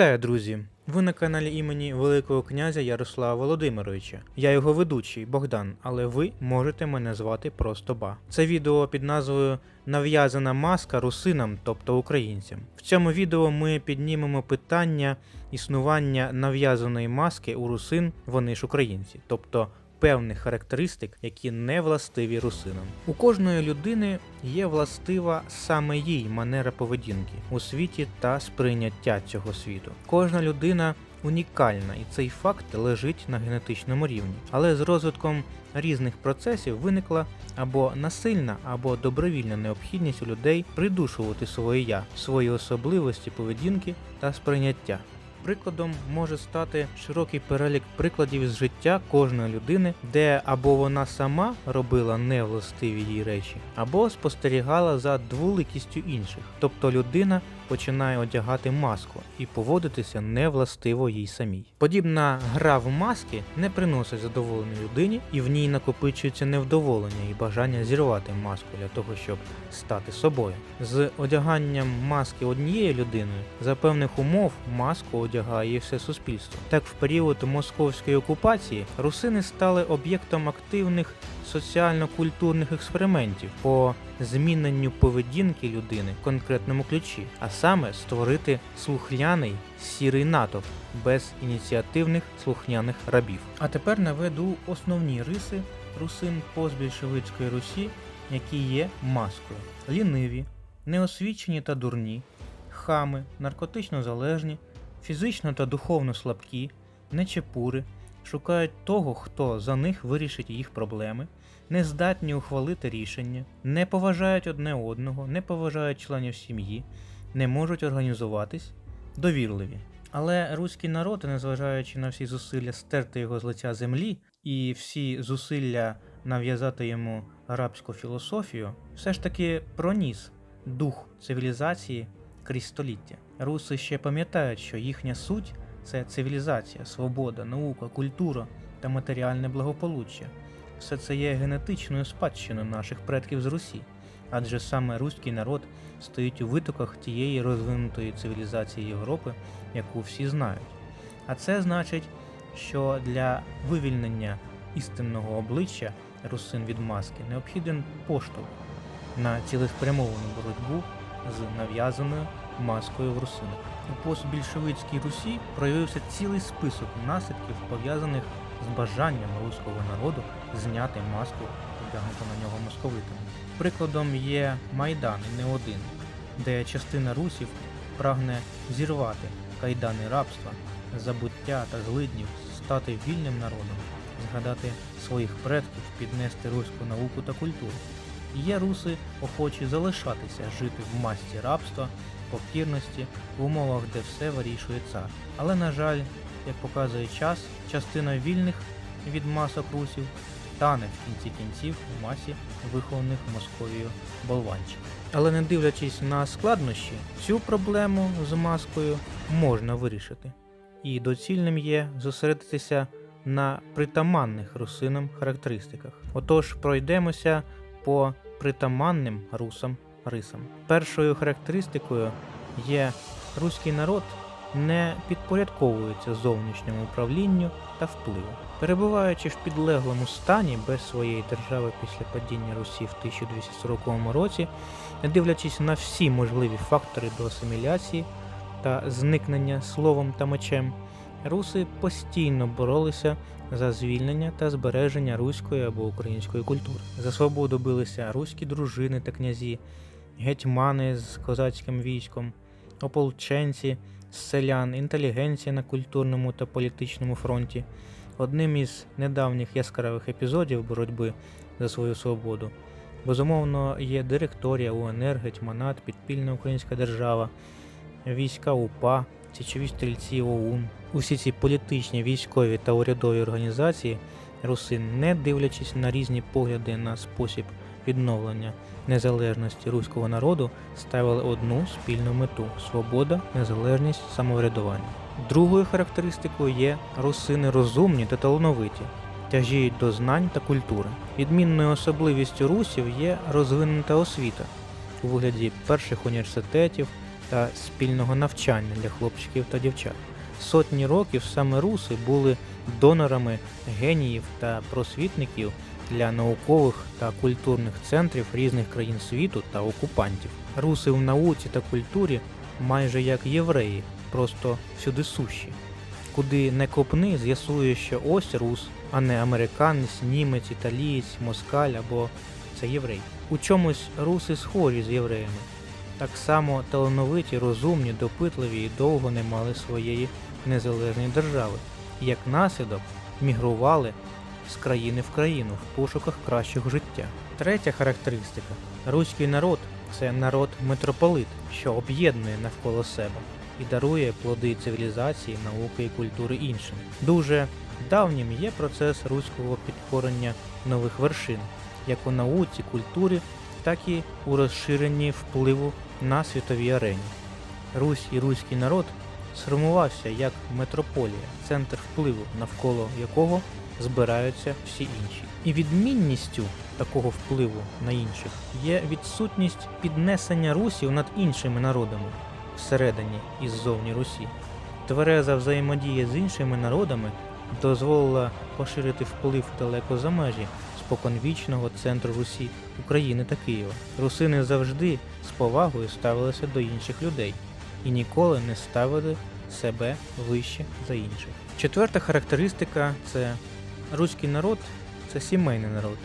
Вітаю, друзі! Ви на каналі імені Великого князя Ярослава Володимировича. Я його ведучий Богдан, але ви можете мене звати просто Ба. Це відео під назвою Нав'язана маска русинам, тобто українцям. В цьому відео ми піднімемо питання існування нав'язаної маски у русин, вони ж українці, тобто певних характеристик, які не властиві русинам. У кожної людини є властива саме їй манера поведінки у світі та сприйняття цього світу. Кожна людина унікальна, і цей факт лежить на генетичному рівні. Але з розвитком різних процесів виникла або насильна, або добровільна необхідність у людей придушувати своє я, свої особливості поведінки та сприйняття. Прикладом може стати широкий перелік прикладів з життя кожної людини, де або вона сама робила невластиві її речі, або спостерігала за двуликістю інших. Тобто людина починає одягати маску і поводитися невластиво їй самій. Подібна гра в маски не приносить задоволення людині, і в ній накопичується невдоволення і бажання зірвати маску для того, щоб стати собою. З одяганням маски однією людиною за певних умов маску одягає все суспільство. Так, в період московської окупації русини стали об'єктом активних соціально-культурних експериментів по зміненню поведінки людини в конкретному ключі, а саме створити слухняний сірий натовп без ініціативних слухняних рабів. А тепер наведу основні риси русин постбільшовицької Русі, які є маскою: ліниві, неосвічені та дурні, хами, наркотично залежні, фізично та духовно слабкі, нечепури, шукають того, хто за них вирішить їх проблеми, не здатні ухвалити рішення, не поважають одне одного, не поважають членів сім'ї, не можуть організуватись, довірливі. Але руський народ, незважаючи на всі зусилля стерти його з лиця землі і всі зусилля нав'язати йому арабську філософію, все ж таки проніс дух цивілізації крізь століття. Руси ще пам'ятають, що їхня суть це цивілізація, свобода, наука, культура та матеріальне благополуччя. Все це є генетичною спадщиною наших предків з Русі, адже саме руський народ стоїть у витоках тієї розвинутої цивілізації Європи, яку всі знають. А це значить, що для вивільнення істинного обличчя русин від маски необхіден поштовх на цілеспрямовану боротьбу з нав'язаною маскою в русинах. У постбільшовицькій Русі проявився цілий список наслідків, пов'язаних з бажанням руського народу зняти маску, одягнуту на нього московитами. Прикладом є Майдан не один, де частина русів прагне зірвати кайдани рабства, забуття та злиднів, стати вільним народом, згадати своїх предків, піднести руську науку та культуру. Є руси охочі залишатися жити в масті рабства, покірності, в умовах, де все вирішує цар. Але, на жаль, як показує час, частина вільних від масок русів тане в кінці кінців у масі вихованих Московією болванчиків. Але не дивлячись на складнощі, цю проблему з маскою можна вирішити. І доцільним є зосередитися на притаманних русинам характеристиках. Отож, пройдемося по притаманним русам рисам. Першою характеристикою є руський народ не підпорядковується зовнішньому управлінню та впливу. Перебуваючи в підлеглому стані без своєї держави після падіння Русі в 1240 році, не дивлячись на всі можливі фактори до асиміляції та зникнення словом та мечем, руси постійно боролися за звільнення та збереження руської або української культури. За свободу билися руські дружини та князі, гетьмани з козацьким військом, ополченці, селян, інтелігенція на культурному та політичному фронті. Одним із недавніх яскравих епізодів боротьби за свою свободу, безумовно, є директорія УНР, гетьманат, підпільна українська держава, війська УПА, січові стрільці ОУН. Усі ці політичні, військові та урядові організації русин, не дивлячись на різні погляди на спосіб відновлення незалежності руського народу, ставили одну спільну мету свобода, незалежність, самоврядування. Другою характеристикою є русини розумні та талановиті, тяжіють до знань та культури. Відмінною особливістю русів є розвинута освіта у вигляді перших університетів, та спільного навчання для хлопчиків та дівчат. Сотні років саме руси були донорами геніїв та просвітників для наукових та культурних центрів різних країн світу та окупантів. Руси в науці та культурі майже як євреї, просто всюди сущі. Куди не копни, з'ясує, що ось рус, а не американець, німець, італієць, москаль або це єврей. У чомусь руси схожі з євреями. Так само талановиті, розумні, допитливі і довго не мали своєї незалежної держави, як наслідок мігрували з країни в країну в пошуках кращого життя. Третя характеристика: руський народ це народ митрополит, що об'єднує навколо себе і дарує плоди цивілізації, науки і культури іншим. Дуже давнім є процес руського підкорення нових вершин, як у науці, культурі, так і у розширенні впливу на світовій арені. Русь і руський народ сформувався як метрополія, центр впливу, навколо якого збираються всі інші. І відмінністю такого впливу на інших є відсутність піднесення русів над іншими народами всередині і ззовні Русі. Твереза взаємодія з іншими народами дозволила поширити вплив далеко за межі споконвічного центру Русі України та Києва. Русини завжди з повагою ставилися до інших людей і ніколи не ставили себе вище за інших. Четверта характеристика це руський народ це сімейний народ.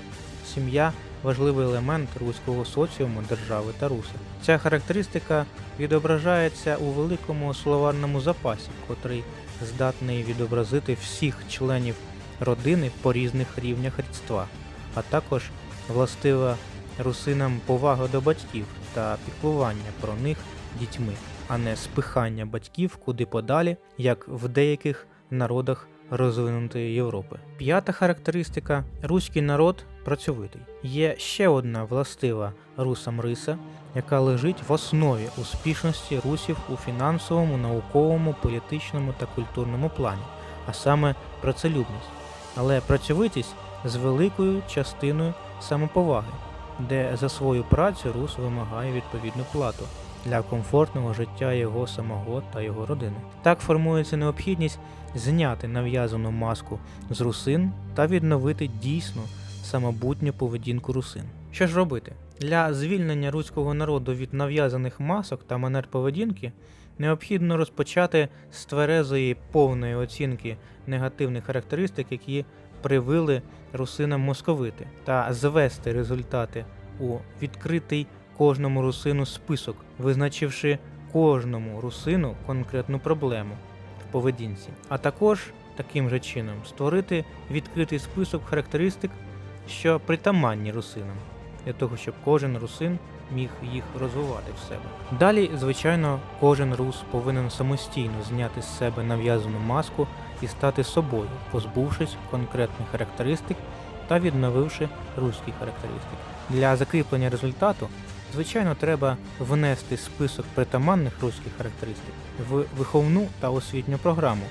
Сім'я важливий елемент руського соціуму, держави та руса. Ця характеристика відображається у великому словарному запасі, котрий здатний відобразити всіх членів родини по різних рівнях рідства, а також властива русинам повага до батьків та піклування про них дітьми, а не спихання батьків куди подалі, як в деяких народах розвинутої Європи. П'ята характеристика руський народ працьовитий. Є ще одна властива русам риса, яка лежить в основі успішності русів у фінансовому, науковому, політичному та культурному плані, а саме працелюбність, але працьовитість з великою частиною самоповаги, де за свою працю рус вимагає відповідну плату для комфортного життя його самого та його родини. Так формується необхідність зняти нав'язану маску з русин та відновити дійсну самобутню поведінку русин. Що ж робити? Для звільнення руського народу від нав'язаних масок та манер поведінки необхідно розпочати з тверезої повної оцінки негативних характеристик, які привили русинам московити, та звести результати у відкритий кожному русину список, визначивши кожному русину конкретну проблему в поведінці, а також таким же чином створити відкритий список характеристик, що притаманні русинам, для того, щоб кожен русин міг їх розвивати в себе. Далі, звичайно, кожен рус повинен самостійно зняти з себе нав'язану маску і стати собою, позбувшись конкретних характеристик та відновивши руські характеристики. Для закріплення результату Звичайно, треба внести список притаманних руських характеристик в виховну та освітню програму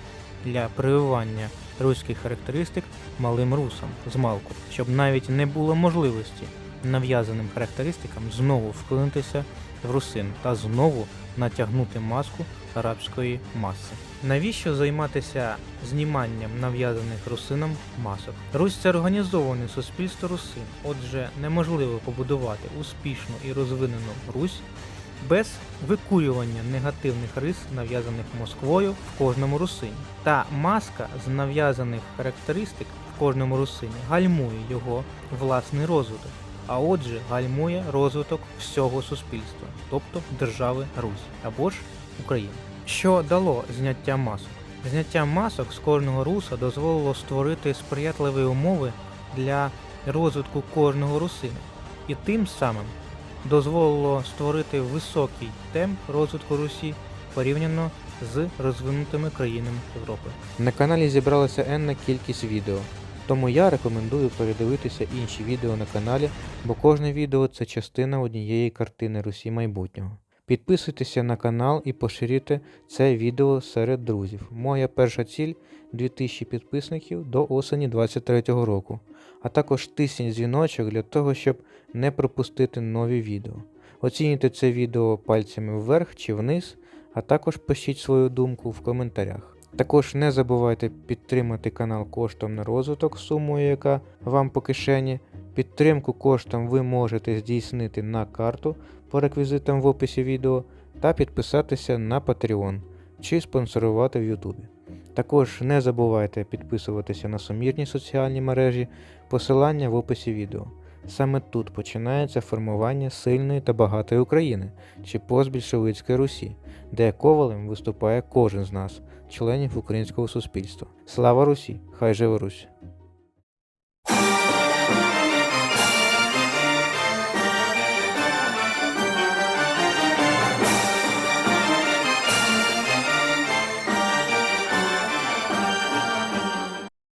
для прививання руських характеристик малим русам з малку, щоб навіть не було можливості нав'язаним характеристикам знову вклинитися в русин та знову натягнути маску арабської маси. Навіщо займатися зніманням нав'язаних русинам масок? Русь це організоване суспільство русин, отже, неможливо побудувати успішну і розвинену Русь без викурювання негативних рис, нав'язаних Москвою в кожному русині. Та маска з нав'язаних характеристик в кожному русині гальмує його власний розвиток, а отже, гальмує розвиток всього суспільства, тобто держави Русь або ж України. Що дало зняття масок? Зняття масок з кожного руса дозволило створити сприятливі умови для розвитку кожного русина, і тим самим дозволило створити високий темп розвитку Русі порівняно з розвинутими країнами Європи. На каналі зібралася енна кількість відео, тому я рекомендую передивитися інші відео на каналі, бо кожне відео це частина однієї картини Русі майбутнього. Підписуйтеся на канал і поширюйте це відео серед друзів. Моя перша ціль 2000 підписників до осені 2023 року, а також тисніть дзвіночок для того, щоб не пропустити нові відео. Оцінюйте це відео пальцями вверх чи вниз, а також пишіть свою думку в коментарях. Також не забувайте підтримати канал коштом на розвиток сумою, яка вам по кишені. Підтримку коштом ви можете здійснити на карту по реквізитам в описі відео та підписатися на Patreon чи спонсорувати в Ютубі. Також не забувайте підписуватися на сумірні соціальні мережі, посилання в описі відео. Саме тут починається формування сильної та багатої України чи постбільшовицької Русі, де ковалем виступає кожен з нас, членів українського суспільства. Слава Русі! Хай живе Русь!